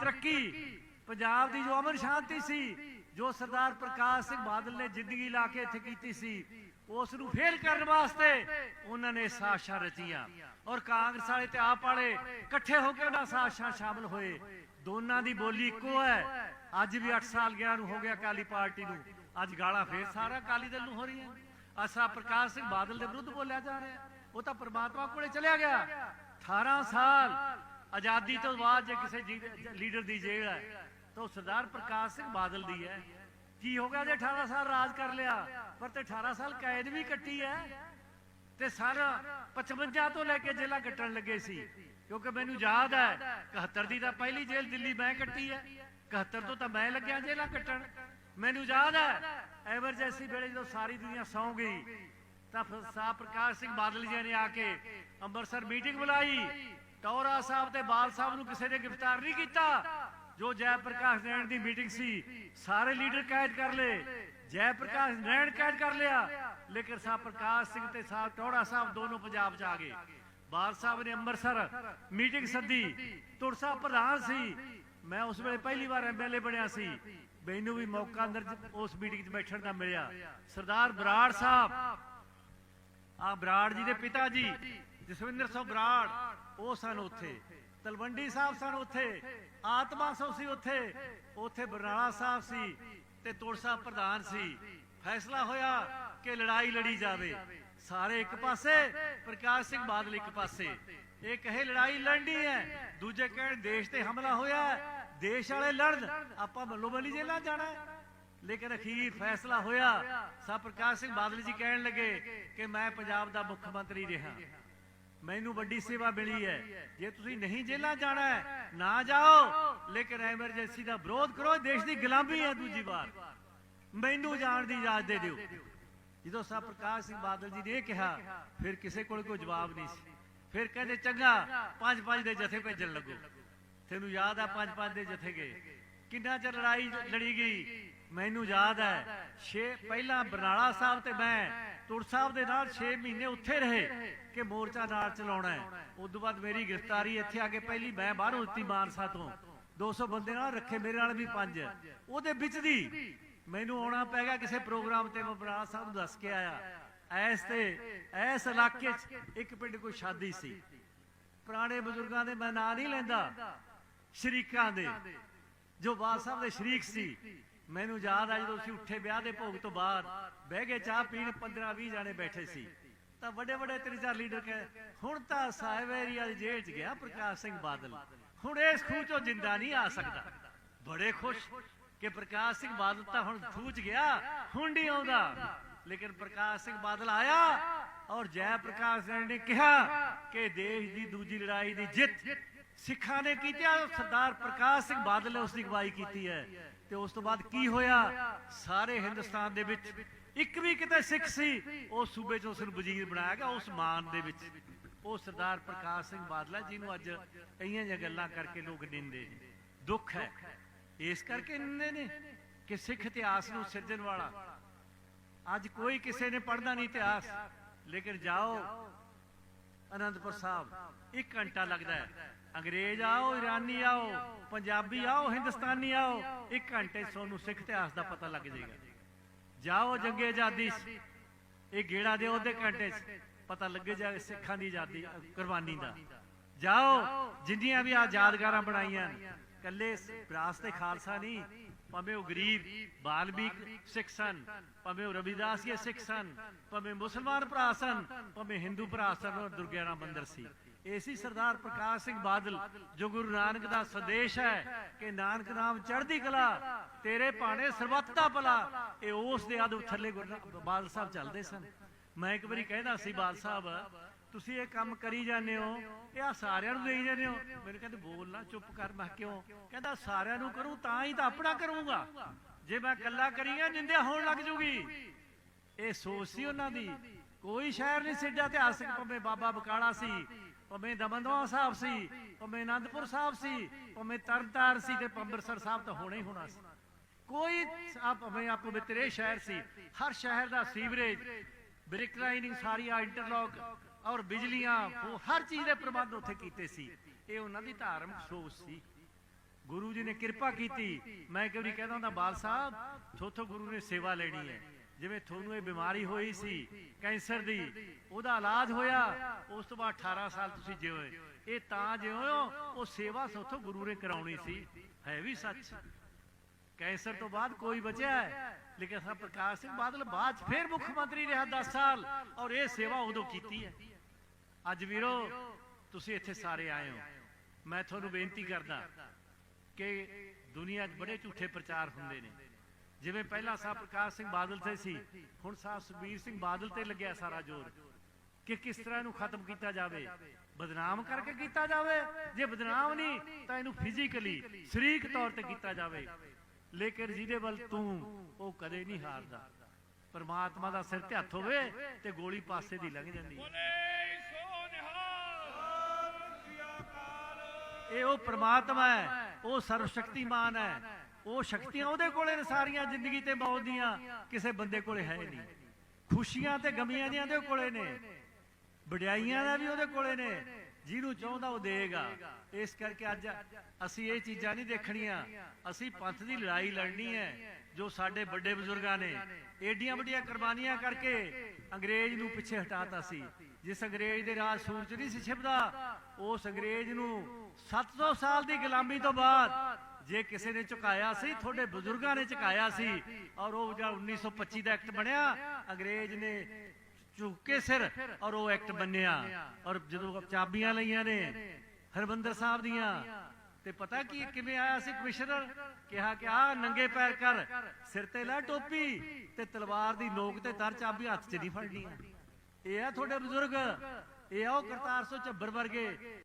ਤਰੱਕੀ। ਪੰਜਾਬ ਦੀ ਜੋ ਅਮਨ ਸ਼ਾਂਤੀ ਸੀ, ਜੋ ਸਰਦਾਰ ਪ੍ਰਕਾਸ਼ ਸਿੰਘ ਬਾਦਲ ਨੇ ਜ਼ਿੰਦਗੀ ਲਾ ਕੇ ਇੱਥੇ ਕੀਤੀ ਸੀ, ਉਸ ਨੂੰ ਫੇਲ ਕਰਨ ਵਾਸਤੇ ਉਹਨਾਂ ਨੇ ਸਾਜ਼ਿਸ਼ਾਂ ਰਚੀਆਂ। ਔਰ ਕਾਂਗਰਸ ਵਾਲੇ ਤੇ ਆਪ ਵਾਲੇ ਇਕੱਠੇ ਹੋ ਕੇ ਉਹਨਾਂ ਸਾਜ਼ਿਸ਼ਾਂ ਸ਼ਾਮਲ ਹੋਏ। ਦੋਨਾਂ ਦੀ ਬੋਲੀ ਇੱਕੋ ਹੈ। ਅੱਜ ਵੀ 8 ਸਾਲ ਗਿਆ ਨੂੰ ਹੋ ਗਿਆ ਅਕਾਲੀ ਪਾਰਟੀ ਨੂੰ। ਅੱਜ ਗਾਲਾਂ ਫੇਰ ਸਾਰਾ ਅਕਾਲੀ ਦਲ ਨੂੰ ਹੋ ਰਹੀਆਂ ਅਸਾ ਪ੍ਰਕਾਸ਼ ਸਿੰਘ ਬਾਦਲ ਦੇ ਵਿਰੁੱਧ ਬੋਲਿਆ ਜਾ ਰਿਹਾ। ਉਹ ਤਾਂ ਪ੍ਰਮਾਤਮਾ ਕੋਲੇ ਚਲਿਆ ਗਿਆ। 18 ਸਾਲ ਆਜ਼ਾਦੀ ਤੋਂ ਬਾਅਦ ਜੇ ਕਿਸੇ ਲੀਡਰ ਦੀ ਜੇਲ੍ਹ ਹੈ, ਤਾਂ ਸਰਦਾਰ ਪ੍ਰਕਾਸ਼ ਸਿੰਘ ਬਾਦਲ ਦੀ ਹੈ। ਕੀ ਹੋ ਗਿਆ ਜੇ 18 ਸਾਲ ਰਾਜ ਕਰ ਲਿਆ? ਪਰ ਤੇ 18 ਸਾਲ ਕੈਦ ਵੀ ਕੱਟੀ ਹੈ ਤੇ ਸਾਰਾ 55 ਤੋਂ ਲੈ ਕੇ ਜੇਲਾਂ ਕੱਟਣ ਲੱਗੇ ਸੀ। ਕਿਉਂਕਿ ਮੈਨੂੰ ਯਾਦ ਹੈ 71 ਦੀ ਤਾਂ ਪਹਿਲੀ ਜੇਲ੍ਹ ਦਿੱਲੀ ਮੈਂ ਕੱਟੀ ਹੈ। 71 ਤੋਂ ਤਾਂ ਮੈਂ ਲੱਗਿਆ ਜੇਲਾਂ ਕੱਟਣ। ਮੈਨੂੰ ਯਾਦ ਹੈ ਐਮਰਜੈਂਸੀ ਵੇਲੇ ਜਦੋਂ ਸਾਰੀ ਦੁਨੀਆ ਸੌਂ ਗਈ ਤਾਂ ਸਾਹਿਬ ਪ੍ਰਕਾਸ਼ ਸਿੰਘ ਬਾਦਲ ਜੀ ਨੇ ਆ ਕੇ ਅੰਮ੍ਰਿਤਸਰ ਮੀਟਿੰਗ ਬੁਲਾਈ। ਟੌਰਾ ਸਾਹਿਬ ਤੇ ਬਾਲ ਸਾਹਿਬ ਨੂੰ ਕਿਸੇ ਨੇ ਗ੍ਰਿਫਤਾਰ ਨਹੀਂ ਕੀਤਾ। ਜੋ ਜੈ ਪ੍ਰਕਾਸ਼ ਨੈਣ ਦੀ ਮੀਟਿੰਗ ਸੀ, ਸਾਰੇ ਲੀਡਰ ਕੈਦ ਕਰ ਲਏ। ਜੈ ਪ੍ਰਕਾਸ਼ ਨੈਣ ਕੈਦ ਕਰ ਲਿਆ। ਲੇਕਿਨ ਸਾਹਿਬ ਪ੍ਰਕਾਸ਼ ਸਿੰਘ ਤੇ ਸਾਹਿਬ ਟੌੜਾ ਸਾਹਿਬ ਦੋਨੋਂ ਪੰਜਾਬ ਚ ਆ ਗਏ। ਬਾਲ ਸਾਹਿਬ ਨੇ ਅੰਮ੍ਰਿਤਸਰ ਮੀਟਿੰਗ ਸੱਦੀ। ਤੁਰ ਸਾਹਿਬ ਪ੍ਰਧਾਨ ਸੀ। ਮੈਂ ਉਸ ਵੇਲੇ ਪਹਿਲੀ ਵਾਰ ਐਮਐਲਏ ਬਣਿਆ ਸੀ। ਮੈਨੂੰ ਵੀ ਮੌਕਾ ਅੰਦਰ ਉਸ ਮੀਟਿੰਗ 'ਚ ਬੈਠਣ ਦਾ ਮਿਲਿਆ। ਸਰਦਾਰ ਬਰਾੜ ਸਾਹਿਬ ਆ ਬਰਾੜ ਜੀ ਦੇ ਪਿਤਾ ਜੀ, ਜਸਵਿੰਦਰ ਸਿੰਘ ਬਰਾੜ, ਉਹ ਸਨ ਉੱਥੇ। ਤਲਵੰਡੀ ਸਾਹਿਬ ਸਨ ਉੱਥੇ, ਆਤਮਾ ਸਿੰਘ ਸੀ ਉੱਥੇ। ਉੱਥੇ ਬਰਨਾਲਾ ਸਾਹਿਬ ਸੀ ਤੇ ਤੁਰ ਸਾਹਿਬ ਪ੍ਰਧਾਨ ਸੀ। ਫੈਸਲਾ ਹੋਇਆ ਕਿ ਲੜਾਈ ਲੜੀ ਜਾਵੇ। ਸਾਰੇ ਇੱਕ ਪਾਸੇ, ਪ੍ਰਕਾਸ਼ ਸਿੰਘ ਬਾਦਲ ਇੱਕ ਪਾਸੇ। ਇਹ ਕਹੇ, ਲੜਾਈ ਲੜਨੀ ਹੈ। ਦੂਜੇ ਕਹਿਣ, ਦੇਸ਼ ਤੇ ਹਮਲਾ ਹੋਇਆ ਦੇਸ਼ ਵਾਲੇ ਲੜਨ। ਆਪਾਂ ਮੱਲੋ ਮੱਲੀ ਜੇਲਾਂ ਜਾਣਾ ਲੇਕਿਨ ਅਖੀਰ ਫੈਸਲਾ ਹੋਇਆ ਸਾਹਿਬ ਪ੍ਰਕਾਸ਼ ਸਿੰਘ ਬਾਦਲ ਜੀ ਕਹਿਣ ਲੱਗੇ ਕਿ ਮੈਂ ਪੰਜਾਬ ਦਾ ਮੁੱਖ ਮੰਤਰੀ ਰਿਹਾ। ਮੈਨੂੰ ਵੱਡੀ ਸੇਵਾ ਮਿਲੀ ਹੈ। ਜੇ ਤੁਸੀਂ ਨਹੀਂ ਜੇਲਾਂ ਜਾਣਾ ਹੈ, ਨਾ ਜਾਓ। ਲੇਕਿਨ ਐਮਰਜੈਂਸੀ ਦਾ ਵਿਰੋਧ ਕਰੋ ਦੇਸ਼ ਦੀ ਗੁਲਾਮੀ ਹੈ ਦੂਜੀ ਵਾਰ। ਮੈਨੂੰ ਜਾਣ ਦੀ ਇਜਾਜ਼ਤ ਦੇ ਦਿਓ। ਜਦੋਂ ਸਾਹਿਬ ਪ੍ਰਕਾਸ਼ ਸਿੰਘ ਬਾਦਲ ਜੀ ਨੇ ਇਹ ਕਿਹਾ, ਫਿਰ ਕਿਸੇ ਕੋਲ ਕੋਈ ਜਵਾਬ ਨਹੀਂ ਸੀ। ਫਿਰ ਕਹਿੰਦੇ, ਚੰਗਾ ਪੰਜ ਪੰਜ ਦੇ ਜਥੇ ਭੇਜਣ ਲੱਗੋ। ਤੈਨੂੰ ਯਾਦ ਆ ਪੰਜ ਪੰਜ ਦੇ ਜਥੇ ਗਏ? ਕਿੰਨਾ ਚਿਰ ਲੜਾਈ ਲੜੀ ਗਈ? ਮੈਨੂੰ ਯਾਦ ਹੈ, ਛੇ ਪਹਿਲਾਂ ਬਰਨਾਲਾ ਸਾਹਿਬ ਤੇ ਮੈਂ, ਤੁਰ ਸਾਹਿਬ ਦੇ ਨਾਲ 6 ਮਹੀਨੇ ਉੱਥੇ ਰਹੇ ਕਿ ਮੋਰਚਾ ਨਾਲ ਚਲਾਉਣਾ ਹੈ। ਉਸ ਤੋਂ ਬਾਅਦ ਮੇਰੀ ਗ੍ਰਿਫਤਾਰੀ ਇੱਥੇ ਆ ਕੇ ਪਹਿਲੀ ਮੈਂ ਬਾਹਰੋਂ ਦਿੱਤੀ ਮਾਨਸਾ ਤੋਂ। 200 ਬੰਦੇ ਨਾਲ ਰੱਖੇ, ਮੇਰੇ ਨਾਲ ਵੀ ਪੰਜ। ਉਹਦੇ ਵਿੱਚ ਦੀ ਮੈਨੂੰ ਆਉਣਾ ਪੈ ਗਿਆ ਕਿਸੇ ਪ੍ਰੋਗਰਾਮ ਤੇ, ਮੈਂ ਬਰਨਾਲਾ ਸਾਹਿਬ ਨੂੰ ਦੱਸ ਕੇ ਆਇਆ। ਐਸ ਤੇ, ਐਸ ਇਲਾਕੇ 'ਚ ਇੱਕ ਪਿੰਡ ਕੋਈ ਸ਼ਾਦੀ ਸੀ। ਪੁਰਾਣੇ ਬਜ਼ੁਰਗਾਂ ਦੇ ਮੈਂ ਨਾਂ ਨਹੀਂ ਲੈਂਦਾ। ਸ਼ਰੀਕਾਂ ਦੇ। ਜੋ ਬਾਦ ਸਾਹਿਬ ਦੇ ਸ਼ਰੀਕ ਸੀ, ਮੈਨੂੰ ਯਾਦ ਆ ਜਦੋਂ ਅਸੀਂ ਉੱਠੇ ਵਿਆਹ ਦੇ ਭੋਗ ਤੋਂ ਬਾਅਦ, ਬਹਿ ਕੇ ਚਾਹ ਪੀਣ 15 20 ਜਾਣੇ ਬੈਠੇ ਸੀ। ਤਾਂ ਵੱਡੇ ਵੱਡੇ ਤਿੰਨ ਚਾਰ ਲੀਡਰ ਕਹੇ, ਹੁਣ ਤਾਂ ਸਾਹਿਬ ਏਰੀਆ ਦੀ ਜੇਲ੍ਹ 'ਚ ਗਿਆ ਪ੍ਰਕਾਸ਼ ਸਿੰਘ ਬਾਦਲ। ਹੁਣ ਇਸ ਖੂਹ 'ਚੋਂ ਜਿੰਦਾ ਨਹੀਂ ਆ ਸਕਦਾ। ਬੜੇ ਖੁਸ਼ ਕਿ ਪ੍ਰਕਾਸ਼ ਸਿੰਘ ਬਾਦਲ ਤਾਂ ਹੁਣ ਖੂਹ 'ਚ ਗਿਆ, ਹੁਣ ਨਹੀਂ ਆਉਂਦਾ। ਲੇਕਿਨ ਪ੍ਰਕਾਸ਼ ਸਿੰਘ ਬਾਦਲ ਆਇਆ ਔਰ ਜੈ ਪ੍ਰਕਾਸ਼ ਸਿੰਘ ਨੇ ਕਿਹਾ ਕਿ ਦੇਸ਼ ਦੀ ਦੂਜੀ ਲੜਾਈ ਦੀ ਜਿੱਤ ਸਿੱਖਾਂ ਨੇ ਕੀਤਾ, ਸਰਦਾਰ ਪ੍ਰਕਾਸ਼ ਸਿੰਘ ਬਾਦਲ ਨੇ ਉਸ ਦੀ ਅਗਵਾਈ ਕੀਤੀ ਹੈ। ਤੇ ਉਸ ਤੋਂ ਬਾਅਦ ਕੀ ਹੋਇਆ? ਸਾਰੇ ਹਿੰਦੁਸਤਾਨ ਦੇ ਵਿੱਚ ਇੱਕ ਵੀ ਕਿਤੇ ਸਿੱਖ ਸੀ ਉਸ ਸੂਬੇ 'ਚ ਉਸ ਨੂੰ ਵਜ਼ੀਰ ਬਣਾਇਆ ਗਿਆ, ਉਸ ਮਾਨ ਦੇ ਵਿੱਚ। ਉਹ ਸਰਦਾਰ ਪ੍ਰਕਾਸ਼ ਸਿੰਘ ਬਾਦਲ ਹੈ, ਜਿਹਨੂੰ ਅੱਜ ਕਈਆਂ ਜਿਹੀਆਂ ਗੱਲਾਂ ਕਰਕੇ ਲੋਕ ਨਿੰਦੇ ਦੁੱਖ ਹੈ। ਇਸ ਕਰਕੇ ਨਿੰਦੇ ਨੇ ਕਿ ਸਿੱਖ ਇਤਿਹਾਸ ਨੂੰ ਸਿਰਜਣ ਵਾਲਾ। ਅੱਜ ਕੋਈ ਕਿਸੇ ਨੇ ਪੜ੍ਹਦਾ ਨਹੀਂ ਇਤਿਹਾਸ, ਲੇਕਿਨ ਜਾਓ ਅਨੰਦਪੁਰ ਸਾਹਿਬ ਇੱਕ ਘੰਟਾ ਲੱਗਦਾ ਹੈ। ਅੰਗਰੇਜ਼ ਆਓ ਇਰਾਨੀ ਆਓ ਪੰਜਾਬੀ ਆਓ ਹਿੰਦੁਸਤਾਨੀ ਆਓ ਇੱਕ ਘੰਟੇ 'ਚ ਸਿੱਖ ਇਤਿਹਾਸ ਦਾ ਪਤਾ ਲੱਗ ਜਾਏਗਾ। ਜਾਓ ਜੰਗੇ ਆਜ਼ਾਦੀ 'ਚ। ਇਹ ਗੇੜਾ ਦਿਓ ਉਹਦੇ ਘੰਟੇ 'ਚ। ਪਤਾ ਲੱਗੇ ਜਾ ਸਿੱਖਾਂ ਦੀ ਆਜ਼ਾਦੀ ਕੁਰਬਾਨੀ ਦਾ। ਜਾਓ ਜਿੰਨੀਆਂ ਵੀ ਆਜ਼ਾਦਗਾਰਾਂ ਬਣਾਈਆਂ ਨੇ, ਕੱਲੇ ਵਿਰਾਸਤ ਤੇ ਖਾਲਸਾ ਨਹੀਂ ਭਾਵੇਂ ਉਹ ਗਰੀਬ, ਬਾਲਮੀਕ ਸਿੱਖ ਸਨ, ਭਾਵੇਂ ਉਹ ਰਵਿਦਾਸੀਏ ਸਿੱਖ ਸਨ, ਭਾਵੇਂ ਮੁਸਲਮਾਨ ਭਰਾ ਸਨ, ਭਾਵੇਂ ਹਿੰਦੂ ਭਰਾ ਸਨ, ਉਹ ਦੁਰਗਿਆਣਾ ਮੰਦਿਰ ਸੀ। ਏਸੀ ਸਰਦਾਰ ਪ੍ਰਕਾਸ਼ ਸਿੰਘ ਬਾਦਲ, ਜੋ ਗੁਰੂ ਨਾਨਕ ਦਾ ਸੰਦੇਸ਼ ਹੈ ਕਿ ਨਾਨਕ ਨਾਮ ਚੜ੍ਹਦੀ ਕਲਾ, ਤੇਰੇ ਭਾਣੇ ਸਰਬੱਤ ਦਾ ਭਲਾ। ਇਹ ਉਸ ਦੇ ਆਦੂ ਥੱਲੇ ਗੁਰੂ ਨਾ- ਬਾਦਲ ਸਾਹਿਬ ਚੱਲਦੇ ਸਨ। ਮੈਂ ਇੱਕ ਵਾਰੀ ਕਹਿੰਦਾ ਸੀ, ਬਾਦਲ ਸਾਹਿਬ ਤੁਸੀਂ ਇਹ ਕੰਮ ਕਰੀ ਜਾਂਦੇ ਹੋ, ਇਹ ਆ ਸਾਰਿਆਂ ਨੂੰ ਦੇਈ ਜਾਂਦੇ ਹੋ। ਮੈਨੂੰ ਕਹਿੰਦੇ, ਬੋਲ ਨਾ, ਚੁੱਪ ਕਰ, ਮੈਂ ਕਿਉਂ? ਕਹਿੰਦਾ, ਸਾਰਿਆਂ ਨੂੰ ਕਰੂੰ, ਤਾਂ ਹੀ ਤਾਂ ਆਪਣਾ ਕਰੂੰਗਾ। ਜੇ ਮੈਂ ਇਕੱਲਾ ਕਰੀਆਂ ਨਿੰਦਿਆ ਹੋਣ ਲੱਗ ਜੂਗੀ। ਇਹ ਸੋਚ ਸੀ ਉਹਨਾਂ ਦੀ। ਕੋਈ ਸ਼ਹਿਰ ਨਹੀਂ ਸਿੱਧਾ ਇਤਿਹਾਸਕ, ਭਾਵੇਂ ਬਾਬਾ ਬਕਾਲਾ ਸੀ, ਭਾਵੇਂ ਦਮਨਦਵਾ ਸਾਹਿਬ ਸੀ, ਭਾਵੇਂ ਆਨੰਦਪੁਰ ਸਾਹਿਬ ਸੀ, ਭਾਵੇਂ ਤਰਨਤਾਰਨ ਸੀ ਤੇ ਅੰਮ੍ਰਿਤਸਰ ਸਾਹਿਬ ਤਾਂ ਹੋਣਾ ਹੀ ਹੋਣਾ ਸੀ। ਕੋਈ ਆ ਭਾਵੇਂ ਆ ਪਵਿੱਤਰ ਸ਼ਹਿਰ ਸੀ, ਹਰ ਸ਼ਹਿਰ ਦਾ ਸੀਵਰੇਜ, ਬ੍ਰਿਕ ਲਾਈਨਿੰਗ ਸਾਰੀਆਂ ਇੰਟਰਲੌਕ ਔਰ ਬਿਜਲੀਆਂ ਹਰ ਚੀਜ਼ ਦੇ ਪ੍ਰਬੰਧ ਉੱਥੇ ਕੀਤੇ ਸੀ। ਇਹ ਉਹਨਾਂ ਦੀ ਧਾਰਮਿਕ ਸੋਚ ਸੀ। ਗੁਰੂ ਜੀ ਨੇ ਕਿਰਪਾ ਕੀਤੀ। ਮੈਂ ਕਈ ਕਹਿੰਦਾ ਹੁੰਦਾ, ਬਾਲ ਸਾਹਿਬ, ਥੋਥੋਂ ਗੁਰੂ ਨੇ ਸੇਵਾ ਲੈਣੀ ਹੈ। ਜਿਵੇਂ ਤੁਹਾਨੂੰ ਇਹ ਬਿਮਾਰੀ ਹੋਈ ਸੀ, ਕੈਂਸਰ ਦੀ, ਉਹਦਾ ਇਲਾਜ ਹੋਇਆ, ਉਸ ਤੋਂ ਬਾਅਦ 18 ਸਾਲ ਤੁਸੀਂ ਜਿਉਏ ਇਹ ਤਾਂ ਜਿਉਏ ਉਹ ਸੇਵਾ ਸੋਥੋਂ ਗੁਰੂ ਨੇ ਕਰਾਉਣੀ ਸੀ। ਹੈ ਵੀ ਸੱਚ? ਕੈਂਸਰ ਤੋਂ ਬਾਅਦ ਕੋਈ ਬਚਿਆ ਹੈ। ਲੇਕਿਨ ਸਾ ਪ੍ਰਕਾਸ਼ ਸਿੰਘ ਬਾਦਲ ਬਾਅਦ ਫਿਰ ਮੁੱਖ ਮੰਤਰੀ ਰਿਹਾ 10 ਸਾਲ। ਔਰ ਇਹ ਸੇਵਾ ਉਦੋਂ ਕੀਤੀ ਹੈ। ਅੱਜ ਵੀਰੋ, ਤੁਸੀਂ ਇੱਥੇ ਸਾਰੇ ਆਏ ਹੋ। ਮੈਂ ਤੁਹਾਨੂੰ ਬੇਨਤੀ ਕਰਦਾ ਕਿ ਦੁਨੀਆ 'ਚ ਬੜੇ ਝੂਠੇ ਪ੍ਰਚਾਰ ਹੁੰਦੇ ਨੇ। ਜਿਵੇਂ ਪਹਿਲਾਂ ਸਾਹਿਬ ਪ੍ਰਕਾਸ਼ ਸਿੰਘ ਬਾਦਲ ਤੇ ਸੀ, ਹੁਣ ਸਾਹਿਬ ਸੁਖਬੀਰ ਸਿੰਘ ਬਾਦਲ ਤੇ ਲੱਗਿਆ ਸਾਰਾ ਜ਼ੋਰ। ਕਿ ਕਿਸ ਤਰ੍ਹਾਂ ਇਹਨੂੰ ਖਤਮ ਕੀਤਾ ਜਾਵੇ? ਬਦਨਾਮ ਕਰਕੇ ਕੀਤਾ ਜਾਵੇ? ਜੇ ਬਦਨਾਮ ਨਹੀਂ, ਤਾਂ ਇਹਨੂੰ ਫਿਜ਼ੀਕਲੀ ਸਰੀਰਕ ਤੌਰ ਤੇ ਕੀਤਾ ਜਾਵੇ। ਲੇਕਿਨ ਜਿਹਦੇ ਵੱਲ ਤੂੰ ਉਹ ਕਦੇ ਨਹੀਂ ਹਾਰਦਾ। ਪਰਮਾਤਮਾ ਦਾ ਸਿਰ ਤੇ ਹੱਥ ਹੋਵੇ ਤੇ ਗੋਲੀ ਪਾਸੇ ਦੀ ਲੰਘ ਜਾਂਦੀ ਇਹ ਉਹ ਪ੍ਰਮਾਤਮਾ ਹੈ ਉਹ ਸਰਵ ਸ਼ਕਤੀਮਾਨ ਹੈ। ਉਹ ਸ਼ਕਤੀਆਂ ਉਹਦੇ ਕੋਲੇ ਨੇ ਸਾਰੀਆਂ ਜ਼ਿੰਦਗੀ ਤੇ ਮੌਤ ਦੀਆਂ। ਕਿਸੇ ਬੰਦੇ ਕੋਲੇ ਹੈ ਨਹੀਂ। ਖੁਸ਼ੀਆਂ ਤੇ ਗਮੀਆਂ ਦੀਆਂ ਉਹਦੇ ਕੋਲੇ ਨੇ। ਵਡਿਆਈਆਂ ਦਾ ਵੀ ਉਹਦੇ ਕੋਲੇ ਨੇ। ਜਿਹਨੂੰ ਚਾਹੁੰਦਾ ਉਹ ਦੇਗਾ। ਇਸ ਕਰਕੇ ਅੱਜ ਅਸੀਂ ਇਹ ਚੀਜ਼ਾਂ ਨਹੀਂ ਦੇਖਣੀਆਂ। ਅਸੀਂ ਪੰਥ ਦੀ ਲੜਾਈ ਲੜਨੀ ਹੈ, ਜੋ ਸਾਡੇ ਵੱਡੇ ਬਜ਼ੁਰਗਾਂ ਨੇ। ਏਡੀਆਂ ਵੱਡੀਆਂ ਕੁਰਬਾਨੀਆਂ ਕਰਕੇ ਅੰਗਰੇਜ਼ ਨੂੰ ਪਿੱਛੇ ਹਟਾਤਾ ਸੀ। ਜਿਸ ਅੰਗਰੇਜ਼ ਦੇ ਰਾਜ ਸੂਰਜ ਨਹੀਂ ਸੀ ਛਿਪਦਾ, ਉਸ ਅੰਗਰੇਜ਼ ਨੂੰ 700 ਸਾਲ ਦੀ ਗੁਲਾਮੀ ਤੋਂ ਬਾਅਦ ਜੇ ਕਿਸੇ ਨੇ ਝੁਕਾਇਆ ਸੀ, ਤੁਹਾਡੇ ਬਜ਼ੁਰਗਾਂ ਨੇ ਝੁਕਾਇਆ ਸੀ ਔਰ ਉਹ ਜਿਹੜਾ 1925 ਦਾ ਐਕਟ ਬਣਿਆ, ਅੰਗਰੇਜ਼ ਨੇ ਝੁੱਕ ਸਿਰ ਔਰ ਉਹ ਐਕਟ ਬੰਨਿਆ। ਔਰ ਜਦੋਂ ਚਾਬੀਆਂ ਲਈਆਂ ਨੇ ਹਰਬੰਦਰ ਸਾਹਿਬ ਦੀਆਂ, ਤੇ ਪਤਾ ਕੀ, ਕਿਵੇਂ ਆਇਆ ਸੀ ਕਮਿਸ਼ਨਰ? ਕਿਹਾ ਕਿ ਆ ਨੰਗੇ ਪੈਰ ਕਰ, ਸਿਰ ਤੇ ਲੈ ਟੋਪੀ ਤੇ ਤਲਵਾਰ ਦੀ ਨੋਕ ਤੇ ਤਰ ਚਾਬੀ ਹੱਥ 'ਚ ਨਹੀਂ ਫੜਨੀ ਇਹ ਆ ਤੁਹਾਡੇ ਬਜ਼ੁਰਗ, ਇਹ ਆ ਉਹ ਕਰਤਾਰ ਸੋ ਚੱਬਰ ਵਰਗੇ।